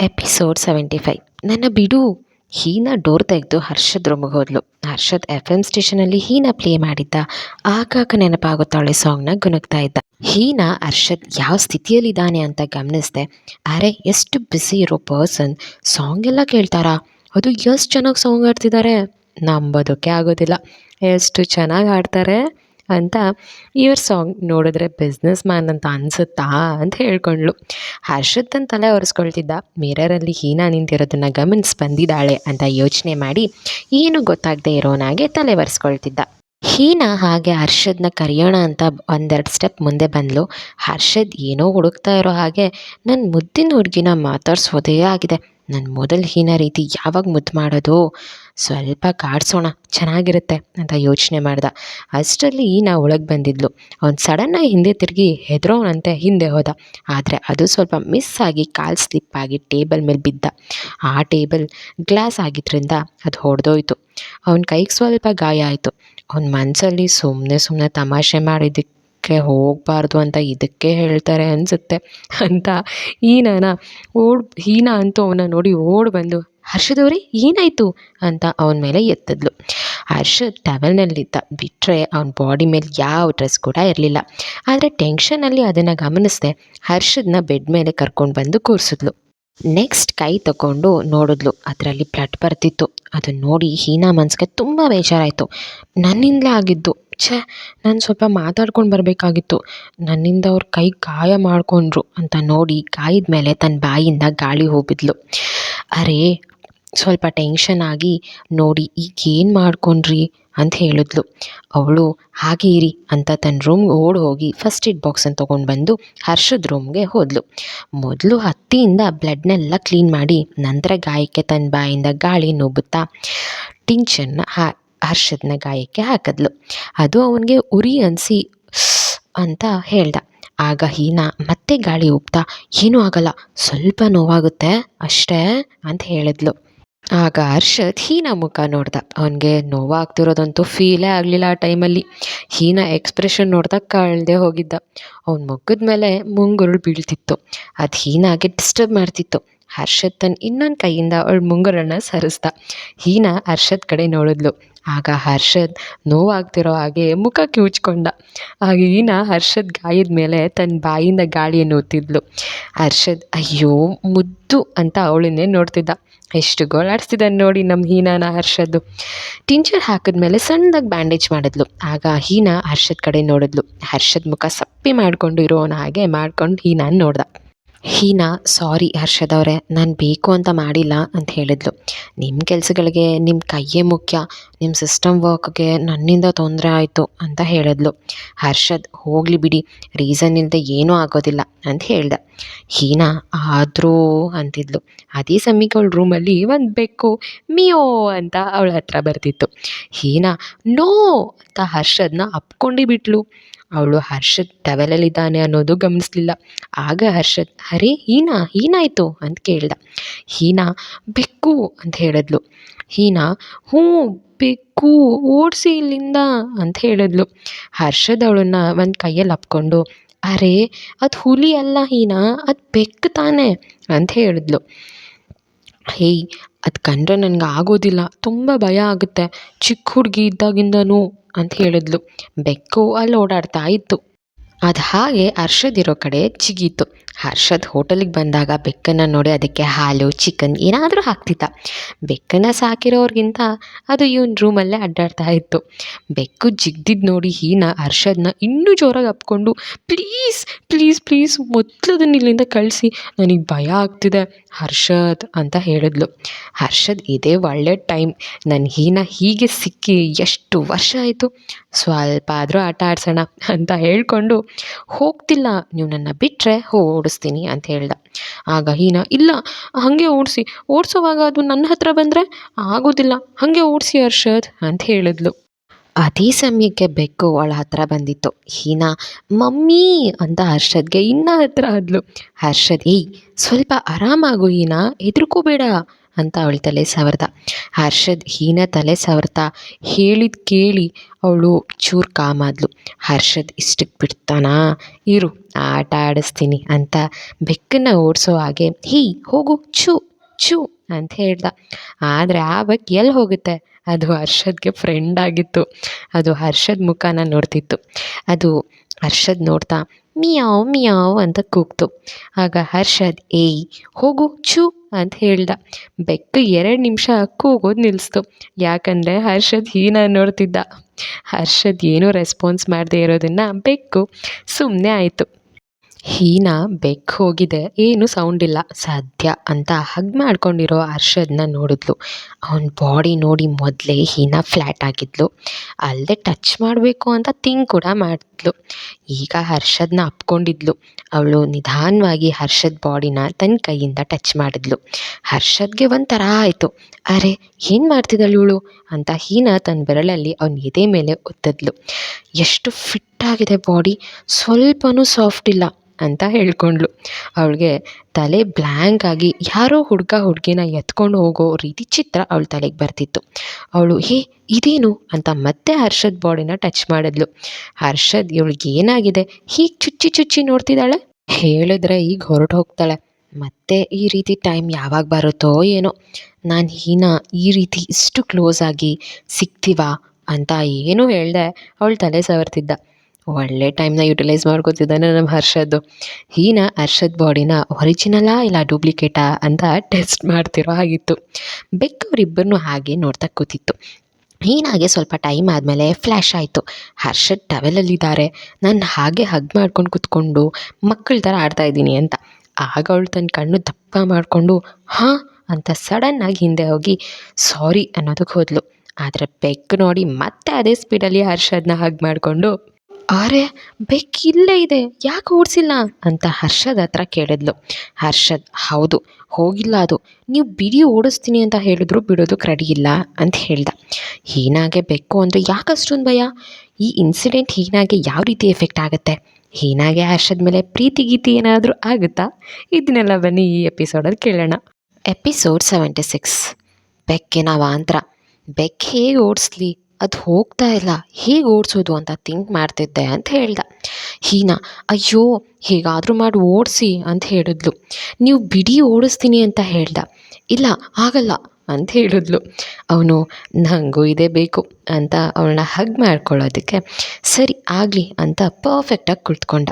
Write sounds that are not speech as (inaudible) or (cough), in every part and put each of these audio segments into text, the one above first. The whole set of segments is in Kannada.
Episode seventy five. ನನ್ನ ಬಿಡು, ಹೀನಾ ಡೋರ್ ತೆಗೆದು ಹರ್ಷದ್ ರೂಮಿಗೆ ಹರ್ಷದ್ ಎಫ್ ಎಂ ಸ್ಟೇಷನಲ್ಲಿ ಹೀನಾ ಪ್ಲೇ ಮಾಡಿದ್ದ. ಆಗಾಗ ನೆನಪಾಗುತ್ತಾಳೆ ಸಾಂಗ್ನ ಗುಣಗ್ತಾ ಇದ್ದ. ಹೀನಾ, ಹರ್ಷದ್ ಯಾವ ಸ್ಥಿತಿಯಲ್ಲಿದ್ದಾನೆ ಅಂತ ಗಮನಿಸಿದೆ. ಅರೆ, ಎಷ್ಟು ಬ್ಯುಸಿ ಇರೋ ಪರ್ಸನ್ ಸಾಂಗ್ ಎಲ್ಲ ಕೇಳ್ತಾರಾ? ಅದು ಎಷ್ಟು ಚೆನ್ನಾಗಿ ಸಾಂಗ್ ಆಡ್ತಿದ್ದಾರೆ ನಂಬೋದಕ್ಕೆ ಆಗೋದಿಲ್ಲ. ಎಷ್ಟು ಚೆನ್ನಾಗಿ ಹಾಡ್ತಾರೆ? ಅಂತ ಇವ್ರ ಸಾಂಗ್ ನೋಡಿದ್ರೆ ಬಿಸ್ನೆಸ್ ಮ್ಯಾನ್ ಅಂತ ಅನಿಸುತ್ತಾ ಅಂತ ಹೇಳ್ಕೊಂಡ್ಳು. ಹರ್ಷದ್ ತನ್ನ ತಲೆ ಒರೆಸ್ಕೊಳ್ತಿದ್ದ, ಮಿರರಲ್ಲಿ ಹೀನಾ ನಿಂತಿರೋದನ್ನ ಗಮನಿಸಿ ಬಂದಿದ್ದಾಳೆ ಅಂತ ಯೋಚನೆ ಮಾಡಿ ಏನು ಗೊತ್ತಾಗದೆ ಇರೋನಾಗೆ ತಲೆ ಒರೆಸ್ಕೊಳ್ತಿದ್ದ. ಹೀನಾ ಹಾಗೆ ಹರ್ಷದ್ನ ಕರೆಯೋಣ ಅಂತ ಒಂದೆರಡು ಸ್ಟೆಪ್ ಮುಂದೆ ಬಂದಳು ಹರ್ಷದ್ ಏನೋ ಹುಡುಕ್ತಾ ಇರೋ ಹಾಗೆ ನನ್ನ ಮುದ್ದಿನ ಹುಡುಗಿನ ಮಾತಾಡ್ಸೋದೇ ಆಗಿದೆ. ನನ್ನ ಮೊದಲು ಹೀನ ರೀತಿ ಯಾವಾಗ ಮುದ್ದು ಮಾಡೋದು? ಸ್ವಲ್ಪ ಕಾಡಿಸೋಣ, ಚೆನ್ನಾಗಿರುತ್ತೆ ಅಂತ ಯೋಚನೆ ಮಾಡ್ದ. ಅಷ್ಟರಲ್ಲಿ ನಾ ಒಳಗೆ ಬಂದಿದ್ಲು. ಅವ್ನು ಸಡನ್ನಾಗಿ ಹಿಂದೆ ತಿರುಗಿ ಹೆದರೋನಂತೆ ಹಿಂದೆ ಹೋದ. ಆದರೆ ಅದು ಸ್ವಲ್ಪ ಮಿಸ್ ಆಗಿ ಕಾಲು ಸ್ಲಿಪ್ ಆಗಿ ಟೇಬಲ್ ಮೇಲೆ ಬಿದ್ದ. ಆ ಟೇಬಲ್ ಗ್ಲಾಸ್ ಆಗಿದ್ದರಿಂದ ಅದು ಹೊಡೆದೋಯ್ತು. ಅವನ ಕೈಗೆ ಸ್ವಲ್ಪ ಗಾಯ ಆಯಿತು. ಅವ್ನ ಮನಸ್ಸಲ್ಲಿ ಸುಮ್ಮನೆ ಸುಮ್ಮನೆ ತಮಾಷೆ ಮಾಡಿದ್ದಕ್ಕೆ ಹೋಗಬಾರ್ದು ಅಂತ ಇದಕ್ಕೆ ಹೇಳ್ತಾರೆ ಅನಿಸುತ್ತೆ ಅಂತ ಈನಾನ ಓಡ್, ಹೀನಾ ಅಂತೂ ಅವನ ನೋಡಿ ಓಡಿ ಬಂದು, ಹರ್ಷದವ್ರೆ, ಏನಾಯಿತು? ಅಂತ ಅವನ ಮೇಲೆ ಎತ್ತಿದ್ಲು. ಹರ್ಷದ್ ಟವೆಲ್ನಲ್ಲಿದ್ದ ಬಿಟ್ಟರೆ ಅವನ ಬಾಡಿ ಮೇಲೆ ಯಾವ ಡ್ರೆಸ್ ಕೂಡ ಇರಲಿಲ್ಲ. ಆದರೆ ಟೆನ್ಷನಲ್ಲಿ ಅದನ್ನು ಗಮನಿಸಿದೆ ಹರ್ಷದನ್ನ ಬೆಡ್ ಮೇಲೆ ಕರ್ಕೊಂಡು ಬಂದು ಕೂರಿಸಿದ್ಲು. ನೆಕ್ಸ್ಟ್ ಕೈ ತಗೊಂಡು ನೋಡಿದ್ಲು, ಅದರಲ್ಲಿ ಬ್ಲಡ್ ಬರ್ತಿತ್ತು. ಅದನ್ನು ನೋಡಿ ಹೀನಾ ಮನ್ಸಿಗೆ ತುಂಬ ಬೇಜಾರಾಯಿತು. ನನ್ನಿಂದಲೇ ಆಗಿದ್ದು. ಛೇ, ನಾನು ಸ್ವಲ್ಪ ಮಾತಾಡ್ಕೊಂಡು ಬರಬೇಕಾಗಿತ್ತು. ನನ್ನಿಂದ ಅವ್ರ ಕೈ ಗಾಯ ಮಾಡಿಕೊಂಡ್ರು ಅಂತ ನೋಡಿ ಗಾಯದ ಮೇಲೆ ತನ್ನ ಬಾಯಿಂದ ಗಾಳಿ ಹೋಗಿದ್ಲು ಅರೇ, ಸ್ವಲ್ಪ ಟೆನ್ಷನ್ ಆಗಿ ನೋಡಿ ಈಗೇನು ಮಾಡ್ಕೊಂಡ್ರಿ ಅಂತ ಹೇಳಿದ್ಲು. ಅವಳು, ಹಾಗೆ ಇರಿ ಅಂತ ತನ್ನ ರೂಮ್ಗೆ ಓಡಿ ಹೋಗಿ ಫಸ್ಟ್ ಏಡ್ ಬಾಕ್ಸನ್ನು ತೊಗೊಂಡು ಬಂದು ಹರ್ಷದ ರೂಮ್ಗೆ ಹೋದ್ಲು. ಮೊದಲು ಹತ್ತಿಯಿಂದ ಬ್ಲಡ್ನೆಲ್ಲ ಕ್ಲೀನ್ ಮಾಡಿ ನಂತರ ಗಾಯಕ್ಕೆ ತನ್ನ ಬಾಯಿಂದ ಗಾಳಿ ನುಬ್ಬುತ್ತಾ ಟಿಂಚನ್ನ ಹಾ ಹರ್ಷದ್ನ ಗಾಯಕ್ಕೆ ಹಾಕಿದ್ಲು. ಅದು ಅವನಿಗೆ ಉರಿ ಅನಿಸಿ ಅಂತ ಹೇಳ್ದ. ಆಗ ಹೀನಾ, ಮತ್ತೆ ಗಾಳಿ ಉಪ್ತಾ, ಏನೂ ಆಗಲ್ಲ, ಸ್ವಲ್ಪ ನೋವಾಗುತ್ತೆ ಅಷ್ಟೇ ಅಂತ ಹೇಳಿದ್ಲು. ಆಗ ಹರ್ಷದ್ ಹೀನಾ ಮುಖ ನೋಡ್ದ. ಅವನಿಗೆ ನೋವಾಗ್ತಿರೋದಂತೂ ಫೀಲೇ ಆಗಲಿಲ್ಲ ಆ ಟೈಮಲ್ಲಿ. ಹೀನಾ ಎಕ್ಸ್ಪ್ರೆಷನ್ ನೋಡ್ದಾಗ ಕಳ್ದೆ ಹೋಗಿದ್ದ. ಅವ್ನ ಮುಖದ ಮೇಲೆ ಮುಂಗುರುಳು ಬೀಳ್ತಿತ್ತು. ಅದು ಹೀನಾಗೆ ಡಿಸ್ಟರ್ಬ್ ಮಾಡ್ತಿತ್ತು. ಹರ್ಷದ್ ತನ್ನ ಇನ್ನೊಂದು ಕೈಯಿಂದ ಅವಳ ಮುಂಗುರನ್ನ ಸರಿಸ್ದ. ಹೀನಾ ಹರ್ಷದ್ ಕಡೆ ನೋಡಿದ್ಲು. ಆಗ ಹರ್ಷದ್ ನೋವಾಗ್ತಿರೋ ಹಾಗೆ ಮುಖ ಕಿವುಚ್ಕೊಂಡ ಆಗ ಹೀನಾ ಹರ್ಷದ್ ಗಾಯದ ಮೇಲೆ ತನ್ನ ಬಾಯಿಂದ ಗಾಳಿಯನ್ನು ಊತಿದ್ಲು. ಹರ್ಷದ್, ಅಯ್ಯೋ, ಮುದ್ದು ಅಂತ ಅವಳನ್ನೇ ನೋಡ್ತಿದ್ದ. ಎಷ್ಟು ಗೋಳಾಡಿಸ್ತಿದ್ದ ನೋಡಿ ನಮ್ಮ ಹೀನಾನ ಹರ್ಷದ್ದು. ಟಿಂಚರ್ ಹಾಕಿದ್ಮೇಲೆ ಸಣ್ಣದಾಗಿ ಬ್ಯಾಂಡೇಜ್ ಮಾಡಿದ್ಲು. ಆಗ ಹೀನಾ ಹರ್ಷದ್ ಕಡೆ ನೋಡಿದ್ಲು. ಹರ್ಷದ್ ಮುಖ ಸಪ್ಪಿ ಮಾಡಿಕೊಂಡು ಇರೋನ ಹಾಗೆ ಮಾಡ್ಕೊಂಡು ಹೀನಾನ ನೋಡ್ದ. ಹೀನಾ, ಸಾರಿ ಹರ್ಷದವ್ರೆ ನಾನು ಬೇಕು ಅಂತ ಮಾಡಿಲ್ಲ ಅಂತ ಹೇಳಿದ್ಲು. ನಿಮ್ಮ ಕೆಲಸಗಳಿಗೆ ನಿಮ್ಮ ಕೈಯೇ ಮುಖ್ಯ. ನಿಮ್ಮ ಸಿಸ್ಟಮ್ ವರ್ಕ್ಗೆ ನನ್ನಿಂದ ತೊಂದರೆ ಆಯಿತು ಅಂತ ಹೇಳಿದ್ಲು. ಹರ್ಷದ್, ಹೋಗಲಿ ಬಿಡಿ. ರೀಸನ್ ಇಲ್ಲದೆ ಏನೂ ಆಗೋದಿಲ್ಲ ಅಂತ ಹೇಳ್ದೆ. ಹೀನಾ, ಆದರೂ ಅಂತಿದ್ಲು. ಅದೇ ಸಮಯಕ್ಕೆ ಅವಳ ರೂಮಲ್ಲಿ ಒಂದು ಬೆಕ್ಕು ಮಿಯೋ ಅಂತ ಅವಳ ಹತ್ರ ಬರ್ತಿತ್ತು. ಹೀನಾ, ನೋ ಅಂತ ಹರ್ಷದ್ನ ಅಪ್ಕೊಂಡು ಬಿಟ್ಲು. ಅವಳು ಹರ್ಷದ್ ಟವೆಲಲ್ಲಿದ್ದಾನೆ ಅನ್ನೋದು ಗಮನಿಸ್ಲಿಲ್ಲ. ಆಗ ಹರ್ಷದ್, ಅರೇ, ಹೀನಾ ಏನಾಯಿತು ಅಂತ ಕೇಳ್ದ. ಹೀನಾ, ಬೆಕ್ಕು ಅಂತ ಹೇಳಿದ್ಲು. ಹೀನಾ, ಹ್ಞೂ, ಬೆಕ್ಕು, ಓಡಿಸಿ ಇಲ್ಲಿಂದ ಅಂತ ಹೇಳಿದ್ಲು. ಹರ್ಷದ್ ಅವಳನ್ನ ಒಂದು ಕೈಯಲ್ಲಿ ಅಪ್ಕೊಂಡು, ಅರೇ, ಅದು ಹುಲಿ ಅಲ್ಲ ಹೀನಾ, ಅದು ಬೆಕ್ಕು ತಾನೆ ಅಂತ ಹೇಳಿದ್ಲು. ಹೇಯ್ ಅದು ಕಂಡ್ರೆ ನನಗೆ ಆಗೋದಿಲ್ಲ, ತುಂಬ ಭಯ ಆಗುತ್ತೆ. ಚಿಕ್ಕ ಹುಡುಗಿ ಇದ್ದಾಗಿಂದನೂ ಅಂತ ಹೇಳಿದ್ಲು. ಬೆಕ್ಕು ಅಲ್ಲಿ ಓಡಾಡ್ತಾ ಇತ್ತು. ಅದು ಹಾಗೆ ಅರ್ಷದಿರೋ ಕಡೆ ಜಿಗೀತು. ಹರ್ಷದ್ ಹೋಟೆಲಿಗೆ ಬಂದಾಗ ಬೆಕ್ಕನ್ನು ನೋಡಿ ಅದಕ್ಕೆ ಹಾಲು, ಚಿಕನ್ ಏನಾದರೂ ಹಾಕ್ತಿದ್ದ. ಬೆಕ್ಕನ್ನು ಸಾಕಿರೋರಿಗಿಂತ ಅದು ಇವನ್ ರೂಮಲ್ಲೇ ಅಡ್ಡಾಡ್ತಾ ಇತ್ತು. ಬೆಕ್ಕು ಜಿಗ್ದಿದ್ದು ನೋಡಿ ಹೀನ ಹರ್ಷದ್ನ ಇನ್ನೂ ಜೋರಾಗಿ ಅಪ್ಕೊಂಡು, ಪ್ಲೀಸ್ ಪ್ಲೀಸ್ ಪ್ಲೀಸ್ ಮೊದಲು ಅದನ್ನ ಇಲ್ಲಿಂದ ಕಳಿಸಿ, ನನಗೆ ಭಯ ಆಗ್ತಿದೆ, ಹರ್ಷದ್, ಅಂತ ಹೇಳಿದ್ಲು. ಹರ್ಷದ್, ಇದೇ ಒಳ್ಳೆ ಟೈಮ್. ನನ್ನ ಹೀನ ಹೀಗೆ ಸಿಕ್ಕಿ ಎಷ್ಟು ವರ್ಷ ಆಯಿತು? ಸ್ವಲ್ಪ ಆದರೂ ಆಟ ಆಡ್ಸೋಣ, ಅಂತ ಹೇಳ್ಕೊಂಡು, ಹೋಗ್ತಿಲ್ಲ. ನೀವು ನನ್ನ ಬಿಟ್ಟರೆ ಓಡಿಸ್ತೀನಿ ಅಂತ ಹೇಳ್ದ. ಆಗ ಹೀನ, ಇಲ್ಲ, ಹಾಗೆ ಓಡಿಸಿ, ಓಡಿಸೋವಾಗ ಅದು ನನ್ನ ಹತ್ರ ಬಂದರೆ ಆಗೋದಿಲ್ಲ, ಹಾಗೆ ಓಡಿಸಿ ಅರ್ಷದ್ ಅಂತ ಹೇಳಿದ್ಲು. ಅದೇ ಸಮಯಕ್ಕೆ ಬೆಕ್ಕು ಅವಳ ಹತ್ರ ಬಂದಿತ್ತು. ಹೀನಾ, ಮಮ್ಮಿ ಅಂತ ಹರ್ಷದ್ಗೆ ಇನ್ನೂ ಹತ್ರ ಆದ್ಲು. ಹರ್ಷದ್, ಏಯ್, ಸ್ವಲ್ಪ ಆರಾಮಾಗು ಹೀನಾ, ಹೆದರ್ಕೋಬೇಡ. ಅಂತ ಅವಳ ತಲೆ ಸವರ್ದ. ಹರ್ಷದ್ ಹೀನ ತಲೆ ಸವರ್ತಾ. ಹೇಳಿದ ಕೇಳಿ ಅವಳು ಚೂರು ಕಾಮಾದ್ಲು ಹರ್ಷದ್ ಇಷ್ಟಕ್ಕೆ ಬಿಡ್ತಾನಾ? ಇರು, ಆಟ ಆಡಿಸ್ತೀನಿ ಅಂತ ಬೆಕ್ಕನ್ನು ಓಡಿಸೋ ಹಾಗೆ, ಹೀ, ಹೋಗು, ಛೂ ಛೂ ಅಂತ ಹೇಳ್ದ. ಆದರೆ ಆ ಬೆಕ್ಕು ಎಲ್ಲಿ ಹೋಗುತ್ತೆ? ಅದು ಹರ್ಷದ್ಗೆ ಫ್ರೆಂಡ್ ಆಗಿತ್ತು. ಅದು ಹರ್ಷದ್ ಮುಖನ ನೋಡ್ತಿತ್ತು. ಅದು ಹರ್ಷದ್ ನೋಡ್ತಾ, ಮಿಯಾವ್ ಮಿಯಾವ್ ಅಂತ ಕೂಗ್ತು. ಆಗ ಹರ್ಷದ್, ಏಯ್, ಹೋಗು, ಛೂ ಅಂತ ಹೇಳ್ದ. ಬೆಕ್ಕು ಎರಡು ನಿಮಿಷ ಕೂಗೋದು ನಿಲ್ಲಿಸ್ತು ಯಾಕಂದರೆ ಹರ್ಷದ್ ಹೀನ ನೋಡ್ತಿದ್ದ. ಹರ್ಷದ್ ಏನೂ ರೆಸ್ಪಾನ್ಸ್ ಮಾಡದೇ ಇರೋದನ್ನು ಬೆಕ್ಕು ಸುಮ್ಮನೆ ಆಯಿತು. ಹೀನಾ ಬೆಕ್ಕು ಹೋಗಿದೆ ಏನು ಸೌಂಡ್ ಇಲ್ಲ. ಸದ್ಯ ಅಂತ ಹಗ್ ಮಾಡ್ಕೊಂಡಿರೋ ಹರ್ಷದ್ನ ನೋಡಿದ್ಲು. ಅವನ ಬಾಡಿ ನೋಡಿ ಮೊದಲೇ ಹೀನಾ ಫ್ಲ್ಯಾಟ್ ಆಗಿದ್ಲು. ಅಲ್ಲದೆ ಟಚ್ ಮಾಡಬೇಕು ಅಂತ ಥಿಂಕ್ ಕೂಡ ಮಾಡಿದ್ಲು ಈಗ ಹರ್ಷದ್ನ ಅಪ್ಕೊಂಡಿದ್ಲು. ಅವಳು ನಿಧಾನವಾಗಿ ಹರ್ಷದ್ ಬಾಡಿನ ತನ್ನ ಕೈಯಿಂದ ಟಚ್ ಮಾಡಿದ್ಲು. ಹರ್ಷದ್ಗೆ ಒಂಥರ ಆಯಿತು. ಅರೆ, ಏನು ಮಾಡ್ತಿದ್ದಾಳೆ ಇವಳು? ಅಂತ ಹೀನಾ ತನ್ನ ಬೆರಳಲ್ಲಿ ಅವನ ಎದೆ ಮೇಲೆ ಒತ್ತಿದ್ಲು. ಎಷ್ಟು ಫಿಟ್ ಆಗಿದೆ ಬಾಡಿ. ಸ್ವಲ್ಪನೂ ಸಾಫ್ಟ್ ಇಲ್ಲ, ಅಂತ ಹೇಳ್ಕೊಂಡ್ಳು. ಅವಳಿಗೆ ತಲೆ ಬ್ಲ್ಯಾಂಕ್ ಆಗಿ ಯಾರೋ ಹುಡುಗ ಹುಡುಗಿನ ಎತ್ಕೊಂಡು ಹೋಗೋ ರೀತಿ ಚಿತ್ರ ಅವಳ ತಲೆಗೆ ಬರ್ತಿತ್ತು. ಅವಳು, ಹೇ, ಇದೇನು? ಅಂತ ಮತ್ತೆ ಹರ್ಷದ್ ಬಾಡಿನ ಟಚ್ ಮಾಡಿದ್ಲು. ಹರ್ಷದ್, ಇವಳಿಗೆ ಏನಾಗಿದೆ? ಹೀಗೆ ಚುಚ್ಚಿ ಚುಚ್ಚಿ ನೋಡ್ತಿದ್ದಾಳೆ? ಹೇಳಿದ್ರೆ ಈಗ ಹೊರಟು ಹೋಗ್ತಾಳೆ. ಮತ್ತೆ ಈ ರೀತಿ ಟೈಮ್ ಯಾವಾಗ ಬರುತ್ತೋ ಏನೋ. ನಾನು ಹೀನ, ಈ ರೀತಿ ಇಷ್ಟು ಕ್ಲೋಸ್ ಆಗಿ ಸಿಗ್ತೀವಾ ಅಂತ ಏನೂ ಹೇಳ್ದೆ. ಅವಳು ತಲೆ ಸವರ್ತಿದ್ದ. ಒಳ್ಳೆ ಟೈಮ್ನ ಯುಟಿಲೈಸ್ ಮಾಡ್ಕೋತಿದ್ದಾನೆ ನಮ್ಮ ಹರ್ಷದ್ದು. ಹೀನ, ಹರ್ಷದ್ ಬಾಡಿನ ಒರಿಜಿನಲಾ ಇಲ್ಲ ಡೂಪ್ಲಿಕೇಟಾ ಅಂತ (laughs) ಟೆಸ್ಟ್ ಮಾಡ್ತಿರೋ ಹಾಗಿತ್ತು. ಬೆಕ್ಕು ಅವರಿಬ್ಬರನ್ನೂ ಹಾಗೆ ನೋಡ್ತಾ ಕೂತಿತ್ತು. ಹೀನಾಗೆ ಸ್ವಲ್ಪ ಟೈಮ್ ಆದಮೇಲೆ ಫ್ಲ್ಯಾಶ್ ಆಯಿತು. ಹರ್ಷದ್ ಟವೆಲಲ್ಲಿದ್ದಾರೆ ನಾನು ಹಾಗೆ ಹಗ್ ಮಾಡ್ಕೊಂಡು ಕುತ್ಕೊಂಡು ಮಕ್ಕಳ ಥರ ಆಡ್ತಾ ಇದ್ದೀನಿ ಅಂತ. ಆಗ ಅವಳು ತನ್ನ ಕಣ್ಣು ದಪ್ಪ ಮಾಡಿಕೊಂಡು, ಹಾಂ ಅಂತ ಸಡನ್ನಾಗಿ ಹಿಂದೆ ಹೋಗಿ ಸಾರಿ ಅನ್ನೋದಕ್ಕೆ ಹೋದ್ಲು. ಆದರೆ ಬೆಕ್ಕು ನೋಡಿ ಮತ್ತೆ ಅದೇ ಸ್ಪೀಡಲ್ಲಿ ಹರ್ಷದನ್ನ ಹಗ್ ಮಾಡಿಕೊಂಡು ಅರೆ, ಬೆಕ್ಕು ಇಲ್ಲೇ ಇದೆ, ಯಾಕೆ ಓಡಿಸಿಲ್ಲ? ಅಂತ ಹರ್ಷದ್ ಹತ್ರ ಕೇಳಿದ್ಲು. ಹರ್ಷದ್, ಹೌದು, ಹೋಗಿಲ್ಲ ಅದು. ನೀವು ಬಿಡಿ ಓಡಿಸ್ತೀನಿ ಅಂತ ಹೇಳಿದ್ರು ಬಿಡೋದಕ್ಕೆ ರೆಡಿ ಇಲ್ಲ ಅಂತ ಹೇಳ್ದ. ಹೀನಾಗೆ ಬೆಕ್ಕು ಅಂದರೆ ಯಾಕೆ ಅಷ್ಟೊಂದು ಭಯ? ಈ ಇನ್ಸಿಡೆಂಟ್ ಹೀನಾಗೆ ಯಾವ ರೀತಿ ಎಫೆಕ್ಟ್ ಆಗುತ್ತೆ? ಹೀನಾಗೆ ಹರ್ಷದ ಮೇಲೆ ಪ್ರೀತಿ ಗೀತಿ ಏನಾದರೂ ಆಗುತ್ತಾ? ಇದನ್ನೆಲ್ಲ ಬನ್ನಿ ಈ ಎಪಿಸೋಡಲ್ಲಿ ಕೇಳೋಣ. ಎಪಿಸೋಡ್ ಸೆವೆಂಟಿ ಸಿಕ್ಸ್ ಬೆಕ್ಕಿನ ವಾಂತ್ರ. ಬೆಕ್ ಹೇಗೆ ಓಡಿಸ್ಲಿ? ಅದು ಹೋಗ್ತಾ ಇಲ್ಲ. ಹೇಗೆ ಓಡಿಸೋದು ಅಂತ ಥಿಂಕ್ ಮಾಡ್ತಿದ್ದೆ ಅಂತ ಹೇಳ್ದ. ಹೀನಾ, ಅಯ್ಯೋ, ಹೇಗಾದರೂ ಮಾಡಿ, ಓಡಿಸಿ ಅಂತ ಹೇಳಿದ್ಲು. ನೀವು ಬಿಡಿ ಓಡಿಸ್ತೀನಿ ಅಂತ ಹೇಳ್ದ. ಇಲ್ಲ, ಆಗಲ್ಲ. ಅಂತ ಹೇಳಿದ್ಲು. ಅವನು ನನಗೂ ಇದೇ ಬೇಕು ಅಂತ ಅವಳನ್ನ ಹಗ್ ಮಾಡ್ಕೊಳ್ಳೋದಕ್ಕೆ, ಸರಿ, ಆಗಲಿ ಅಂತ ಪರ್ಫೆಕ್ಟಾಗಿ ಕುಳಿತ್ಕೊಂಡ.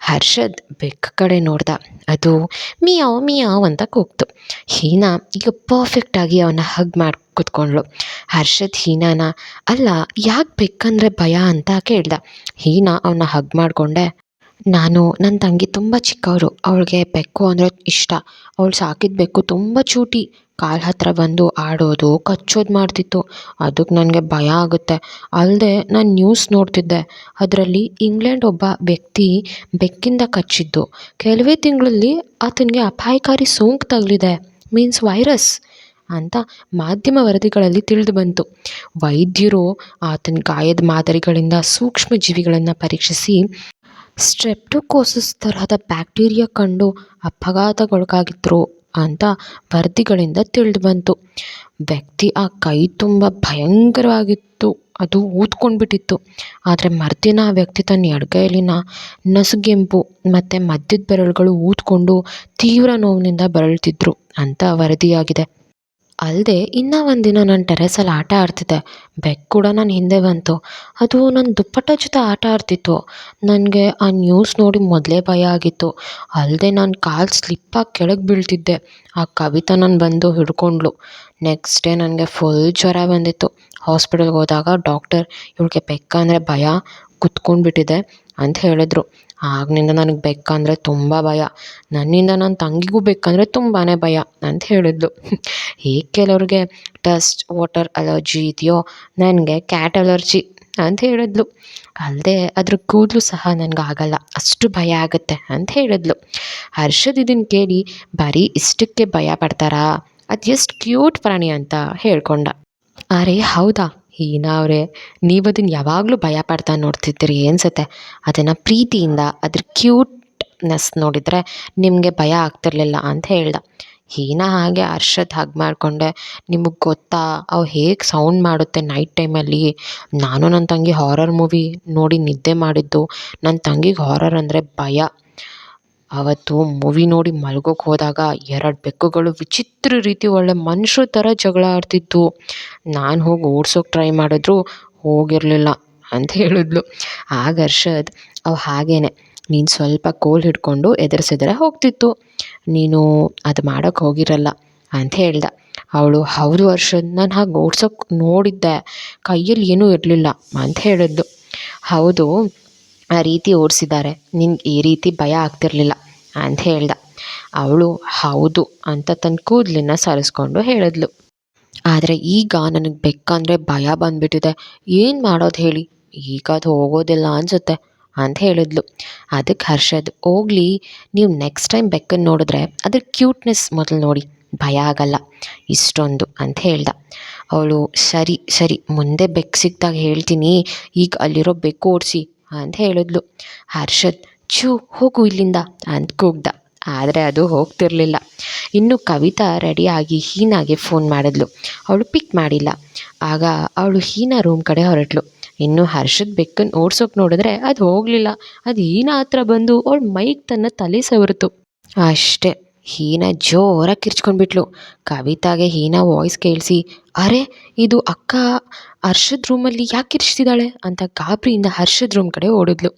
ಹರ್ಷದ್ ಬೆಕ್ಕ ಕಡೆ ನೋಡ್ದ. ಅದು, ಮಿಯಾವ್ ಮಿಯಾವ್ ಅಂತ ಕೂಗ್ತು. ಹೀನಾ ಈಗ ಪರ್ಫೆಕ್ಟಾಗಿ ಅವನ್ನ ಹಗ್ ಮಾಡಿ, ಕೂತ್ಕೊಂಡ್ಳು. ಹರ್ಷದ್ ಹೀನಾನ, ಅಲ್ಲ, ಯಾಕೆ ಬೆಕ್ಕಂದ್ರೆ ಭಯ ಅಂತ ಕೇಳ್ದ. ಹೀನಾ ಅವನ್ನ ಹಗ್ ಮಾಡಿಕೊಂಡೆ ನಾನು ನನ್ನ ತಂಗಿ ತುಂಬ ಚಿಕ್ಕವರು ಅವಳಿಗೆ ಬೆಕ್ಕು ಅಂದರೆ ಇಷ್ಟ. ಅವಳು ಸಾಕಿದ ಬೆಕ್ಕು ತುಂಬ ಚೂಟಿ. ಕಾಲು ಹತ್ರ ಬಂದು ಆಡೋದು, ಕಚ್ಚೋದು ಮಾಡ್ತಿತ್ತು. ಅದಕ್ಕೆ ನನಗೆ ಭಯ ಆಗುತ್ತೆ. ಅಲ್ಲದೆ ನಾನು ನ್ಯೂಸ್ ನೋಡ್ತಿದ್ದೆ. ಅದರಲ್ಲಿ ಇಂಗ್ಲೆಂಡ್ ಒಬ್ಬ ವ್ಯಕ್ತಿ ಬೆಕ್ಕಿಂದ ಕಚ್ಚಿದ್ದು. ಕೆಲವೇ ತಿಂಗಳಲ್ಲಿ ಆತನಿಗೆ ಅಪಾಯಕಾರಿ ಸೋಂಕು ತಗಲಿದೆ. ಮೀನ್ಸ್ ವೈರಸ್ ಅಂತ ಮಾಧ್ಯಮ ವರದಿಗಳಲ್ಲಿ ತಿಳಿದು ಬಂತು. ವೈದ್ಯರು ಆತನ ಗಾಯದ ಮಾದರಿಗಳಿಂದ ಸೂಕ್ಷ್ಮ ಜೀವಿಗಳನ್ನು ಪರೀಕ್ಷಿಸಿ ಸ್ಟ್ರೆಪ್ಟೋಕೋಸಿಸ್ ತರಹದ ಬ್ಯಾಕ್ಟೀರಿಯಾ ಕಂಡು ಅಪಘಾತಗೊಳಗಾಗಿದ್ರು ಅಂತ ವರದಿಗಳಿಂದ ತಿಳಿದು ಬಂತು ವ್ಯಕ್ತಿ ಆ ಕೈ ತುಂಬ ಭಯಂಕರವಾಗಿತ್ತು. ಅದು ಊದ್ಕೊಂಡ್ಬಿಟ್ಟಿತ್ತು. ಆದರೆ ಮರುದಿನ ಆ ವ್ಯಕ್ತಿ ತನ್ನ ಎಡಗೈಲಿನ ನಸುಗೆಂಪು ಮತ್ತು ಮಧ್ಯದ ಬೆರಳುಗಳು ಊದ್ಕೊಂಡು ತೀವ್ರ ನೋವಿನಿಂದ ಬಳಲ್ತಿದ್ರು ಅಂತ ವರದಿಯಾಗಿದೆ. ಅಲ್ಲದೆ ಇನ್ನೂ ಒಂದಿನ ನಾನು ಟೆರೇಸಲ್ಲಿ ಆಟ ಆಡ್ತಿದ್ದೆ. ಬೆಕ್ಕು ಕೂಡ ನನ್ನ ಹಿಂದೆ ಬಂತು. ಅದು ನನ್ನ ದುಪ್ಪಟ್ಟ ಜೊತೆ ಆಟ ಆಡ್ತಿತ್ತು. ನನಗೆ ಆ ನ್ಯೂಸ್ ನೋಡಿ ಮೊದಲೇ ಭಯ ಆಗಿತ್ತು. ಅಲ್ಲದೆ ನಾನು ಕಾಲು ಸ್ಲಿಪ್ಪಾಗಿ ಕೆಳಗೆ ಬೀಳ್ತಿದ್ದೆ. ಆ ಕವಿತಾ ನನ್ನ ಬಂದು ಹಿಡ್ಕೊಂಡ್ಳು. ನೆಕ್ಸ್ಟ್ ಡೇ ನನಗೆ ಫುಲ್ ಜ್ವರ ಬಂದಿತ್ತು. ಹಾಸ್ಪಿಟಲ್ಗೆ ಹೋದಾಗ ಡಾಕ್ಟರ್ ಇವಳಿಗೆ ಬೆಕ್ಕಂದರೆ ಭಯ, ಕುತ್ಕೊಂಡ್ಬಿಟ್ಟಿದೆ ಅಂತ ಹೇಳಿದ್ರು. ಆಗ್ನಿಂದ ನನಗೆ ಬೆಕ್ಕಂದರೆ ತುಂಬ ಭಯ. ನನ್ನಿಂದ ನನ್ನ ತಂಗಿಗೂ ಬೆಕ್ಕಂದರೆ ತುಂಬಾ ಭಯ ಅಂತ ಹೇಳಿದ್ಲು. (laughs) ಹೇಗೆ ಕೆಲವ್ರಿಗೆ ಡಸ್ಟ್, ವಾಟರ್ ಅಲರ್ಜಿ ಇದೆಯೋ ನನಗೆ ಕ್ಯಾಟ್ ಅಲರ್ಜಿ ಅಂತ ಹೇಳಿದ್ಲು. ಅಲ್ಲದೆ ಅದ್ರ ಕೂದಲು ಸಹ ನನಗೆ ಆಗಲ್ಲ, ಅಷ್ಟು ಭಯ ಆಗುತ್ತೆ ಅಂತ ಹೇಳಿದ್ಲು. ಹರ್ಷದ್ ಇದನ್ನು ಕೇಳಿ ಬರೀ ಇಷ್ಟಕ್ಕೆ ಭಯ ಪಡ್ತಾರಾ? ಅದು ಎಷ್ಟು ಕ್ಯೂಟ್ ಪ್ರಾಣಿ ಅಂತ ಹೇಳ್ಕೊಂಡ. ಅರೆ ಹೌದಾ? ಹೀನಾ ಅವರೇ ನೀವು ಅದನ್ನು ಯಾವಾಗಲೂ ಭಯ ಪಡ್ತಾ ನೋಡ್ತಿದ್ದೀರಿ ಅನ್ಸುತ್ತೆ. ಅದನ್ನು ಪ್ರೀತಿಯಿಂದ, ಅದ್ರ ಕ್ಯೂಟ್ನೆಸ್ ನೋಡಿದರೆ ನಿಮಗೆ ಭಯ ಆಗ್ತಿರ್ಲಿಲ್ಲ ಅಂತ ಹೇಳ್ದ. ಹೀನ ಹಾಗೆ ಹರ್ಷದ್ ಹಾಗೆ ಮಾಡಿಕೊಂಡೆ, ನಿಮಗೆ ಗೊತ್ತಾ, ಅವು ಹೇಗೆ ಸೌಂಡ್ ಮಾಡುತ್ತೆ ನೈಟ್ ಟೈಮಲ್ಲಿ ನಾನು ನನ್ನ ತಂಗಿ ಹಾರರ್ ಮೂವಿ ನೋಡಿ ನಿದ್ದೆ ಮಾಡಿದ್ದು. ನನ್ನ ತಂಗಿಗೆ ಹಾರರ್ ಅಂದರೆ ಭಯ. ಅವತ್ತು ಮೂವಿ ನೋಡಿ ಮಲ್ಗೋಕೆ ಹೋದಾಗ ಎರಡು ಬೆಕ್ಕುಗಳು ವಿಚಿತ್ರ ರೀತಿ ಒಳ್ಳೆ ಮನುಷ್ರ ಥರ ಜಗಳ ಆಡ್ತಿತ್ತು. ನಾನು ಹೋಗಿ ಓಡ್ಸೋಕೆ ಟ್ರೈ ಮಾಡಿದ್ರು, ಹೋಗಿರಲಿಲ್ಲ ಅಂತ ಹೇಳಿದ್ಲು. ಆಗ ಹರ್ಷದ್, ಅವು ಹಾಗೇನೆ, ನೀನು ಸ್ವಲ್ಪ ಕೋಲ್ ಹಿಡ್ಕೊಂಡು ಎದುರಿಸಿದ್ರೆ ಹೋಗ್ತಿತ್ತು. ನೀನು ಅದು ಮಾಡೋಕ್ಕೆ ಹೋಗಿರಲ್ಲ ಅಂತ ಹೇಳ್ದೆ. ಅವಳು, ಹೌದು ಹರ್ಷದ್, ನಾನು ಹಾಗೆ ಓಡ್ಸೋಕೆ ನೋಡಿದ್ದೆ. ಕೈಯಲ್ಲಿ ಏನೂ ಇರಲಿಲ್ಲ ಅಂತ ಹೇಳಿದ್ಲು. ಹೌದು ಆ ರೀತಿ ಓಡಿಸಿದ್ದಾರೆ. ನಿನ್ಗೆ ಈ ರೀತಿ ಭಯ ಆಗ್ತಿರಲಿಲ್ಲ ಅಂತ ಹೇಳ್ದ. ಅವಳು, ಹೌದು ಅಂತ ತನ್ನ ಕೂದಲನ್ನ ಸರಿಸ್ಕೊಂಡು ಹೇಳಿದ್ಲು. ಆದರೆ ಈಗ ನನಗೆ ಬೆಕ್ಕಂದರೆ ಭಯ ಬಂದುಬಿಟ್ಟಿದೆ. ಏನು ಮಾಡೋದು ಹೇಳಿ? ಈಗ ಅದು ಹೋಗೋದಿಲ್ಲ ಅನಿಸುತ್ತೆ ಅಂತ ಹೇಳಿದ್ಲು. ಅದಕ್ಕೆ ಹರ್ಷದ್, ಹೋಗ್ಲಿ, ನೀವು ನೆಕ್ಸ್ಟ್ ಟೈಮ್ ಬೆಕ್ಕನ್ನು ನೋಡಿದ್ರೆ ಅದ್ರ ಕ್ಯೂಟ್ನೆಸ್ ಮೊದಲು ನೋಡಿ. ಭಯ ಆಗಲ್ಲ ಇಷ್ಟೊಂದು ಅಂತ ಹೇಳ್ದ. ಅವಳು, ಸರಿ ಸರಿ, ಮುಂದೆ ಬೆಕ್ಕು ಸಿಕ್ಕಿದಾಗ ಹೇಳ್ತೀನಿ. ಈಗ ಅಲ್ಲಿರೋ ಬೆಕ್ಕು ಓಡಿಸಿ. ಅಂತ ಹೇಳಿದ್ಲು. ಹರ್ಷದ್, ಛೂ, ಹೋಗು ಇಲ್ಲಿಂದ ಅಂತ ಕೂಗ್ದ. ಆದರೆ ಅದು ಹೋಗ್ತಿರಲಿಲ್ಲ. ಇನ್ನು ಕವಿತಾ ರೆಡಿಯಾಗಿ ಹೀನಾಗೆ ಫೋನ್ ಮಾಡಿದ್ಲು. ಅವಳು ಪಿಕ್ ಮಾಡಿಲ್ಲ. ಆಗ ಅವಳು ಹೀನಾ ರೂಮ್ ಕಡೆ ಹೊರಟ್ಲು. ಇನ್ನು ಹರ್ಷದ್ ಬೆಕ್ಕನ್ನು ಓಡ್ಸೋಕೆ ನೋಡಿದ್ರೆ ಅದು ಹೋಗಲಿಲ್ಲ. ಅದು ಹೀನಾ ಹತ್ರ ಬಂದು ಅವಳು ಮೈಕ್ ತನ್ನ ತಲೆ ಸವರಿತು. ಅಷ್ಟೇ. ಹೀನಾ ಜೋರಾಗಿ ಕಿರ್ಚ್ಕೊಂಡ್ಬಿಟ್ಲು. ಕವಿತಾಗೆ ಹೀನಾ ವಾಯ್ಸ್ ಕೇಳಿಸಿ, ಅರೆ, ಇದು ಅಕ್ಕ ಹರ್ಷದ್ ರೂಮಲ್ಲಿ ಯಾಕೆ ಕಿರ್ಚ್ತಿದ್ದಾಳೆ? ಅಂತ ಗಾಬರಿಯಿಂದ ಹರ್ಷದ್ ರೂಮ್ ಕಡೆ ಓಡಿದ್ಲು.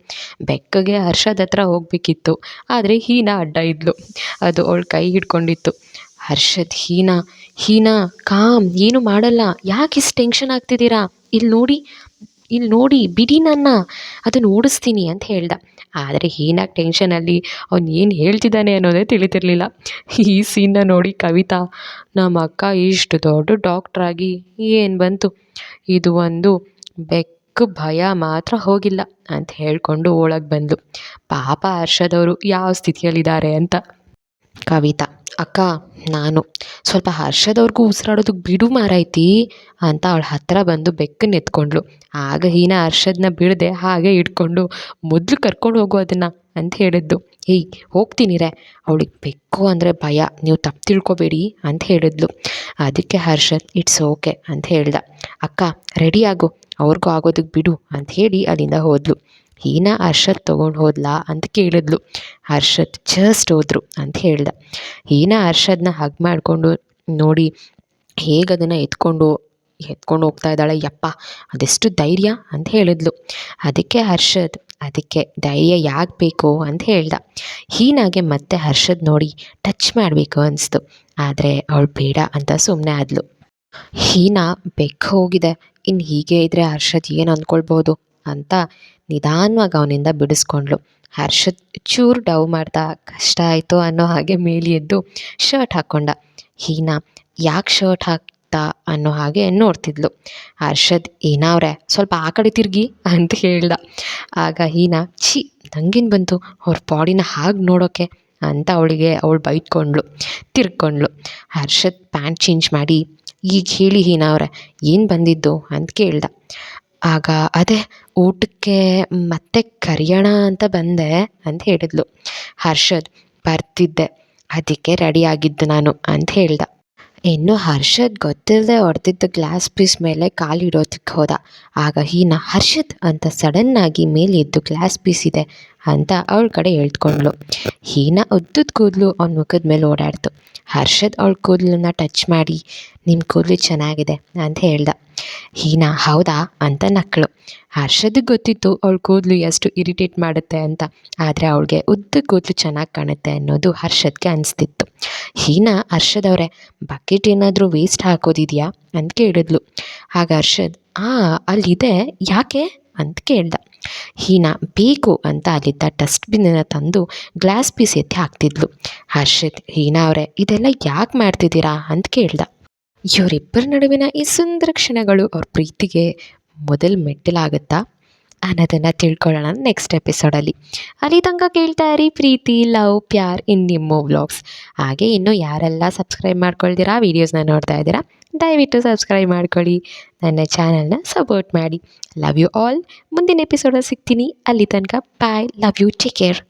ಬೆಕ್ಕಗೆ ಹರ್ಷದ ಹತ್ರ ಹೋಗಬೇಕಿತ್ತು, ಆದರೆ ಹೀನಾ ಅಡ್ಡ ಇದ್ಲು. ಅದು ಅವಳ ಕೈ ಹಿಡ್ಕೊಂಡಿತ್ತು. ಹರ್ಷದ್, ಹೀನಾ ಹೀನಾ, ಕಾಮ್, ಏನು ಮಾಡಲ್ಲ. ಯಾಕೆ ಇಷ್ಟು ಟೆನ್ಷನ್ ಆಗ್ತಿದ್ದೀರಾ? ಇಲ್ಲಿ ನೋಡಿ ಇಲ್ಲಿ ನೋಡಿ, ಬಿಡಿ ನನ್ನ, ಅದನ್ನು ಓಡಿಸ್ತೀನಿ ಅಂತ ಹೇಳ್ದ. ಆದರೆ ಏನಾಗಿ ಟೆನ್ಷನಲ್ಲಿ ಅವ್ನು ಏನು ಹೇಳ್ತಿದ್ದಾನೆ ಅನ್ನೋದೇ ತಿಳಿತಿರ್ಲಿಲ್ಲ. ಈ ಸೀನ್ನ ನೋಡಿ ಕವಿತಾ, ನಮ್ಮ ಅಕ್ಕ ಇಷ್ಟು ದೊಡ್ಡ ಡಾಕ್ಟ್ರಾಗಿ ಏನು ಬಂತು? ಇದು ಒಂದು ಬೆಕ್ಕು ಭಯ ಮಾತ್ರ ಹೋಗಿಲ್ಲ ಅಂತ ಹೇಳಿಕೊಂಡು ಒಳಗೆ ಬಂದು ಪಾಪ ಹರ್ಷದವರು, ಯಾವ ಸ್ಥಿತಿಯಲ್ಲಿದ್ದಾರೆ? ಅಂತ. ಕವಿತಾ, ಅಕ್ಕ, ನಾನು ಸ್ವಲ್ಪ ಹರ್ಷದವ್ರಿಗೂ ಉಸಿರಾಡೋದಕ್ಕೆ ಬಿಡು ಮಾರೈತಿ ಅಂತ ಅವಳ ಹತ್ತಿರ ಬಂದು ಬೆಕ್ಕನ್ನು ಎತ್ಕೊಂಡ್ಳು. ಆಗ ಹೀನ ಹರ್ಷದನ್ನ ಬಿಡದೆ ಹಾಗೆ ಹಿಡ್ಕೊಂಡು ಮೊದಲು ಕರ್ಕೊಂಡು ಹೋಗು ಅದನ್ನು ಅಂತ ಹೇಳಿದ್ದು. ಏಯ್ ಹೋಗ್ತೀನಿ ರೇ ಅವಳಿಗೆ ಬೆಕ್ಕು ಅಂದರೆ ಭಯ. ನೀವು ತಪ್ಪು ತಿಳ್ಕೊಬೇಡಿ ಅಂತ ಹೇಳಿದ್ಲು. ಅದಕ್ಕೆ ಹರ್ಷದ್, ಇಟ್ಸ್ ಓಕೆ ಅಂತ ಹೇಳ್ದ. ಅಕ್ಕ, ರೆಡಿ ಆಗು. ಅವ್ರಿಗೂ ಆಗೋದಕ್ಕೆ ಬಿಡು ಅಂತ ಹೇಳಿ ಅಲ್ಲಿಂದ ಹೋದ್ಲು. ಹೀನಾ ಹರ್ಷದ್ ತೊಗೊಂಡು ಹೋದ್ಲಾ ಅಂತ ಕೇಳಿದ್ಲು. ಹರ್ಷದ್ ಜಸ್ಟ್ ಹೋದ್ರು ಅಂತ ಹೇಳ್ದ. ಹೀನ ಹರ್ಷದನ್ನ ಹಗ್ ಮಾಡಿಕೊಂಡು ನೋಡಿ, ಹೇಗೆ ಅದನ್ನು ಎತ್ಕೊಂಡು ಎತ್ಕೊಂಡು ಹೋಗ್ತಾ ಇದ್ದಾಳೆ, ಯಪ್ಪ, ಅದೆಷ್ಟು ಧೈರ್ಯ ಅಂತ ಹೇಳಿದ್ಲು. ಅದಕ್ಕೆ ಹರ್ಷದ್, ಅದಕ್ಕೆ ಧೈರ್ಯ ಯಾಕೆ ಬೇಕು ಅಂತ ಹೇಳ್ದ. ಹೀನಾಗೆ ಮತ್ತೆ ಹರ್ಷದ್ ನೋಡಿ ಟಚ್ ಮಾಡಬೇಕು ಅನಿಸ್ತು. ಆದರೆ ಅವಳು ಬೇಡ ಅಂತ ಸುಮ್ಮನೆ ಆದ್ಲು. ಹೀನಾ ಬೆಕ್ಕ ಹೋಗಿದೆ. ಇನ್ನು ಹೀಗೆ ಇದ್ದರೆ ಹರ್ಷದ್ ಏನು ಅಂದ್ಕೊಳ್ಬೋದು ಅಂತ ನಿಧಾನವಾಗಿ ಅವನಿಂದ ಬಿಡಿಸ್ಕೊಂಡ್ಳು. ಹರ್ಷದ್ ಚೂರು ಡವ್ ಮಾಡ್ತಾ ಕಷ್ಟ ಆಯಿತು ಅನ್ನೋ ಹಾಗೆ ಮೇಲಿ ಎದ್ದು ಶರ್ಟ್ ಹಾಕ್ಕೊಂಡ ಹೀನಾ, ಯಾಕೆ ಶರ್ಟ್ ಹಾಕ್ತಾ ಅನ್ನೋ ಹಾಗೆ ನೋಡ್ತಿದ್ಲು. ಹರ್ಷದ್ ಏನಾವ್ರೆ ಸ್ವಲ್ಪ ಆ ಕಡೆ ತಿರುಗಿ ಅಂತ ಹೇಳ್ದ. ಆಗ ಹೀನಾ, ಛಿ, ನಂಗೇನು ಬಂತು? ಅವ್ರ ಬಾಡಿನ ಹಾಗೆ ನೋಡೋಕೆ ಅಂತ ಅವಳಿಗೆ, ಅವಳು ಬೈಟ್ಕೊಂಡ್ಳು ತಿರ್ಕೊಂಡ್ಳು ಹರ್ಷದ್ ಪ್ಯಾಂಟ್ ಚೇಂಜ್ ಮಾಡಿ, ಈಗ ಹೇಳಿ ಹೀನಾ ಏನು ಬಂದಿದ್ದು? ಅಂತ ಕೇಳ್ದ. ಆಗ, ಅದೇ ಊಟಕ್ಕೆ ಮತ್ತೆ ಕರೆಯೋಣ ಅಂತ ಬಂದೆ ಅಂತ ಹೇಳಿದ್ಲು. ಹರ್ಷದ್ ಬರ್ತಿದ್ದೆ, ಅದಕ್ಕೆ ರೆಡಿ ಆಗಿದ್ದು ನಾನು ಅಂತ ಹೇಳ್ದ. ಇನ್ನು ಹರ್ಷದ್ ಗೊತ್ತಿಲ್ಲದೆ ಹೊಡೆದಿದ್ದ ಗ್ಲಾಸ್ ಪೀಸ್ ಮೇಲೆ ಕಾಲಿಡೋದಕ್ಕೆ ಹೋದ. ಆಗ ಹೀನ, ಹರ್ಷದ್ ಅಂತ ಸಡನ್ನಾಗಿ ಮೇಲೆ ಎದ್ದು ಗ್ಲಾಸ್ ಪೀಸ್ ಇದೆ ಅಂತ ಅವಳ ಕಡೆ ಹೇಳ್ಕೊಂಡ್ಳು. ಹೀನ ಉದ್ದದ ಕೂದಲು ಅವ್ನ ಮುಖದ ಮೇಲೆ ಓಡಾಡ್ತು. ಹರ್ಷದ್ ಅವಳ ಕೂದಲನ್ನ ಟಚ್ ಮಾಡಿ ನಿಮ್ಮ ಕೂದಲು ಚೆನ್ನಾಗಿದೆ ಅಂತ ಹೇಳ್ದ. ಹೀನಾ, ಹೌದಾ ಅಂತ ನಕ್ಕಳು ಹರ್ಷದಿಗೆ ಗೊತ್ತಿತ್ತು ಅವಳ ಕೂದಲು ಎಷ್ಟು ಇರಿಟೇಟ್ ಮಾಡುತ್ತೆ ಅಂತ, ಆದರೆ ಅವಳಿಗೆ ಉದ್ದ ಕೂದಲು ಚೆನ್ನಾಗಿ ಕಾಣುತ್ತೆ ಅನ್ನೋದು ಹರ್ಷದ್ಗೆ ಅನಿಸ್ತಿತ್ತು. ಹೀನಾ ಹರ್ಷದವ್ರೆ ಬಕೆಟ್ ಏನಾದರೂ ವೇಸ್ಟ್ ಹಾಕೋದಿದೆಯಾ? ಅಂತ ಕೇಳಿದ್ಲು. ಆಗ ಅರ್ಷದ್ ಆ, ಅಲ್ಲಿದೆ, ಯಾಕೆ? ಅಂತ ಕೇಳ್ದ. ಹೀನಾ, ಬೇಕು ಅಂತ ಅಲ್ಲಿದ್ದ ಡಸ್ಟ್ಬಿನ್ನ ತಂದು ಗ್ಲಾಸ್ ಪೀಸ್ ಎತ್ತಿ ಹಾಕ್ತಿದ್ಲು. ಹರ್ಷದ್, ಹೀನಾ ಅವರೇ, ಇದೆಲ್ಲ ಯಾಕೆ ಮಾಡ್ತಿದ್ದೀರಾ? ಅಂತ ಕೇಳ್ದ. ಇವರಿಬ್ಬರ ನಡುವಿನ ಈ ಸುಂದರ ಕ್ಷಣಗಳು ಅವ್ರ ಪ್ರೀತಿಗೆ ಮೊದಲು ಮೆಟ್ಟಿಲಾಗುತ್ತಾ? ಅನ್ನೋದನ್ನು ತಿಳ್ಕೊಳ್ಳೋಣ ನೆಕ್ಸ್ಟ್ ಎಪಿಸೋಡಲ್ಲಿ ಅಲ್ಲಿ. ತನಕ ಕೇಳ್ತಾ ಇರಿ, ಪ್ರೀತಿ, ಲವ್, ಪ್ಯಾರ್ ಇನ್ ನಿಮ್ಮ ವ್ಲಾಗ್ಸ್ ಹಾಗೆ ಇನ್ನೂ ಯಾರೆಲ್ಲ ಸಬ್ಸ್ಕ್ರೈಬ್ ಮಾಡ್ಕೊಳ್ತೀರಾ ವೀಡಿಯೋಸ್ನ ನೋಡ್ತಾ ಇದ್ದೀರಾ, ದಯವಿಟ್ಟು ಸಬ್ಸ್ಕ್ರೈಬ್ ಮಾಡ್ಕೊಳ್ಳಿ. ನನ್ನ ಚಾನಲ್ನ ಸಪೋರ್ಟ್ ಮಾಡಿ. ಲವ್ ಯು ಆಲ್ ಮುಂದಿನ ಎಪಿಸೋಡಲ್ಲಿ ಸಿಗ್ತೀನಿ. ಅಲ್ಲಿ ತನಕ bye love you take care